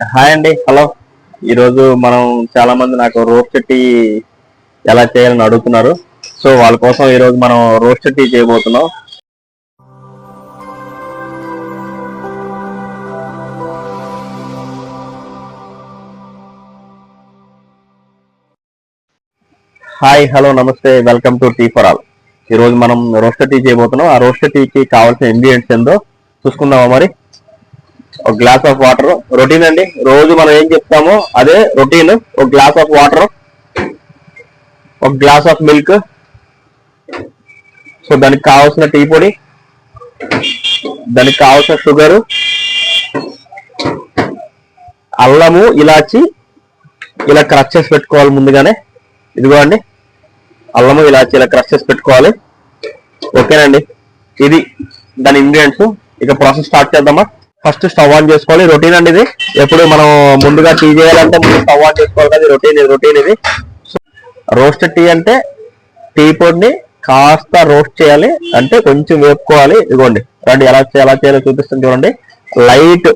Hi అండి hello. ఈరోజు మనం చాలా మంది నాకు రోస్ట్ టీ ఎలా చేయాలని అడుగుతున్నారు. సో వాళ్ళ కోసం ఈరోజు మనం రోస్ట్ టీ చేయబోతున్నాం. హాయ్ హలో నమస్తే welcome to tea for all. ఈరోజు మనం రోస్టర్ టీ చేయబోతున్నాం. ఆ రోస్టర్ టీకి కావాల్సిన ఇంగ్రీడియంట్స్ ఏందో చూసుకుందామా మరి? ఒక గ్లాస్ ఆఫ్ వాటర్ రొటీన్ అండి. రోజు మనం ఏం చెప్తామో అదే రొటీన్ ఒక గ్లాస్ ఆఫ్ వాటర్ ఒక గ్లాస్ ఆఫ్ మిల్క్ సో దానికి కావాల్సిన టీ పొడి. దానికి కావాల్సిన షుగరు అల్లము ఇలాచి ఇలా క్రష్ చేసి పెట్టుకోవాలి ముందుగానే. ఇదిగో అండి. అల్లము ఇలాచి ఇలా క్రష్ చేసి పెట్టుకోవాలి. ఓకేనండి. ఇది దాని ఇంగ్రీడియంట్స్ ఇక ప్రాసెస్ స్టార్ట్ చేద్దామా? ఫస్ట్ స్టవ్ ఆన్ చేసుకోవాలి. రొటీన్ అండి ఇది. ఎప్పుడు మనం ముందుగా టీ చేయాలంటే ముందు స్టవ్ ఆన్ చేసుకోవాలి కదా రొటీన్ ఇది రొటీన్ ఇది. రోస్ట్ టీ అంటే టీ పొడిని కాస్త రోస్ట్ చేయాలి. అంటే కొంచెం వేపుకోవాలి. ఇదిగోండి. రండి ఎలా ఎలా చేయాలో చూపిస్తుంది చూడండి. లైట్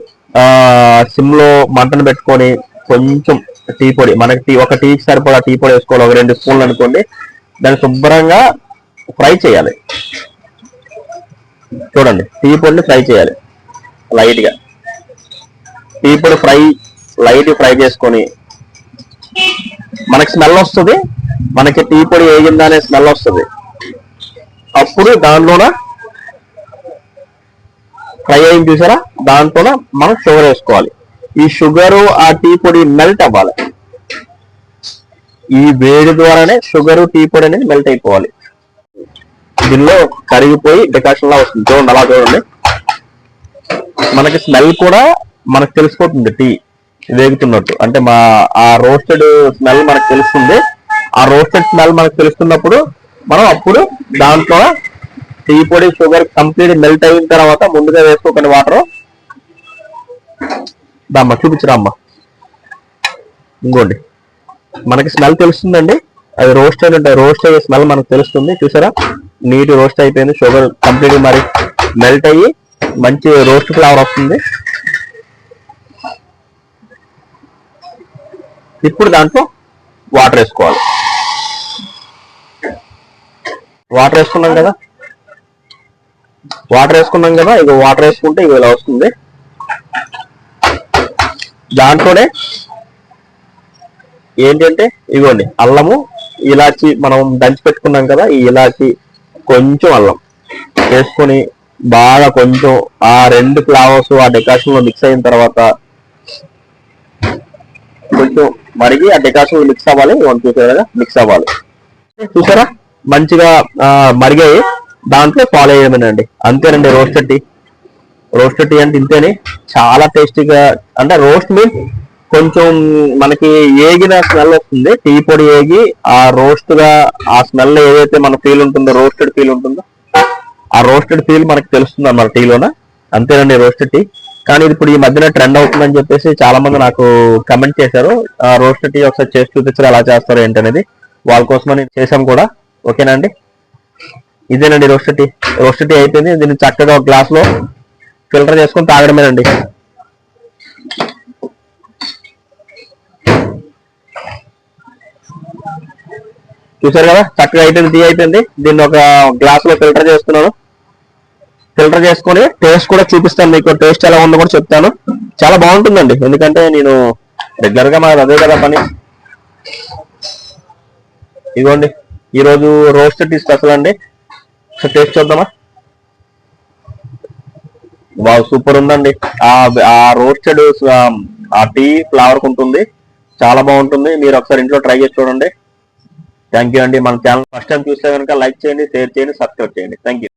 సిమ్లో మంటను పెట్టుకొని కొంచెం టీ పొడి మనకి టీ ఒక టీకి సరిపడా టీ పొడి వేసుకోవాలి. ఒక రెండు స్పూన్లు అనుకోండి. దాన్ని శుభ్రంగా ఫ్రై చేయాలి. చూడండి. టీ పొడిని ఫ్రై చేయాలి. లైట్గా టీ పొడి ఫ్రై లైట్ ఫ్రై చేసుకొని. మనకి స్మెల్ వస్తుంది మనకి టీ పొడి వేగిందా అనే స్మెల్ వస్తుంది. అప్పుడు దాంట్లో ఫ్రై అయింది చూసారా? దాంట్లోన మనం షుగర్ వేసుకోవాలి. ఈ షుగర్ ఆ టీ పొడి మెల్ట్ అవ్వాలి. ఈ వేడి ద్వారానే షుగర్ టీ పొడి అనేది మెల్ట్ అయిపోవాలి. దీనిలో కరిగిపోయి డికాషన్ లా వస్తుంది. చూడండి అలా చూడండి. మనకి స్మెల్ కూడా మనకు తెలిసిపోతుంది టీ. వేగుతున్నట్టు అంటే మా ఆ రోస్టెడ్ స్మెల్ మనకు తెలుస్తుంది. ఆ రోస్టెడ్ స్మెల్ మనకు తెలుస్తున్నప్పుడు మనం అప్పుడు దాంట్లో టీ పొడి షుగర్ కంప్లీట్ మెల్ట్ అయిన తర్వాత ముందుగా వేసుకోకండి వాటర్ దమ్మ చూపించరమ్మ ఇంకోండి మనకి స్మెల్ తెలుస్తుందండి. అది రోస్ట్ అయిన రోస్ట్ అయ్యే స్మెల్ మనకు తెలుస్తుంది. చూసారా? నీట్ రోస్ట్ అయిపోయింది. షుగర్ కంప్లీట్ మరి మెల్ట్ అయ్యి మంచి రోస్ట్ ఫ్లేవర్ వస్తుంది. ఇప్పుడు దాంట్లో వాటర్ వేసుకోవాలి. వాటర్ వేసుకున్నాం కదా? వాటర్ వేసుకున్నాం కదా? ఇక వాటర్ వేసుకుంటే ఇక ఇలా వస్తుంది. దాంట్లోనే ఏంటంటే ఇగోండి అల్లము ఇలాచి మనం దంచి పెట్టుకున్నాం కదా ఈ ఇలాచి కొంచెం అల్లం వేసుకొని బాగా కొంచెం ఆ రెండు ఫ్లవర్స్ ఆ డెకాషన్లో మిక్స్ అయిన తర్వాత కొంచెం మరిగి ఆ డెకాషన్ మిక్స్ అవ్వాలి. వన్ టూ మిక్స్ అవ్వాలి. చూసారా? మంచిగా మరిగాయి. దాంట్లో ఫాలో చేయమనండి అంతేనండి రోస్టెడ్ టీ రోస్టెడ్ టీ అంటే ఇంతేనే. చాలా టేస్టీగా అంటే రోస్ట్ మీన్స్ కొంచెం మనకి ఏగిన స్మెల్ వస్తుంది. టీ పొడి ఏగి ఆ రోస్ట్గా ఆ స్మెల్ ఏదైతే మన ఫీల్ ఉంటుందో రోస్టెడ్ ఫీల్ ఉంటుందో ఆ రోస్టెడ్ ఫీల్ మనకు తెలుస్తుంది అన్నమాట టీలోన అంతేనండి రోస్టెడ్ టీ కానీ ఇప్పుడు ఈ మధ్యన ట్రెండ్ అవుతుందని చెప్పేసి చాలా మంది నాకు కమెంట్ చేశారు. ఆ రోస్టెడ్ టీ ఒకసారి చేసి చూపించారు ఎలా చేస్తారు ఏంటనేది. వాళ్ళ కోసమని చేసాం కూడా. ఓకేనా అండి? ఇదేనండి రోస్టెడ్ టీ రోస్టెడ్ టీ అయిపోయింది. దీన్ని చక్కగా ఒక గ్లాస్లో ఫిల్టర్ చేసుకొని తాగడమేనండి చూసారు కదా? చక్కగా అయిపోయింది టీ అయిపోయింది. దీన్ని ఒక గ్లాస్లో ఫిల్టర్ చేస్తున్నాను ఫిల్టర్ చేసుకొని టేస్ట్ కూడా చూపిస్తాను మీకు. టేస్ట్ ఎలా ఉందో కూడా చెప్తాను. చాలా బాగుంటుందండి. ఎందుకంటే నేను రెగ్యులర్గా మాది అదే కదా పని. ఇదిగోండి. ఈరోజు రోస్ట్ టీ స్పెషల్ అండి. టేస్ట్ చూద్దామా? వావ్ సూపర్ ఉందండి. ఆ రోస్టెడ్ ఆ టీ ఫ్లేవర్ ఉంటుంది. చాలా బాగుంటుంది. మీరు ఒకసారి ఇంట్లో ట్రై చేసి చూడండి. థ్యాంక్ యూ అండి. మన ఛానల్ ఫస్ట్ టైం చూస్తే కనుక లైక్ చేయండి షేర్ చేయండి సబ్స్క్రైబ్ చేయండి. Thank you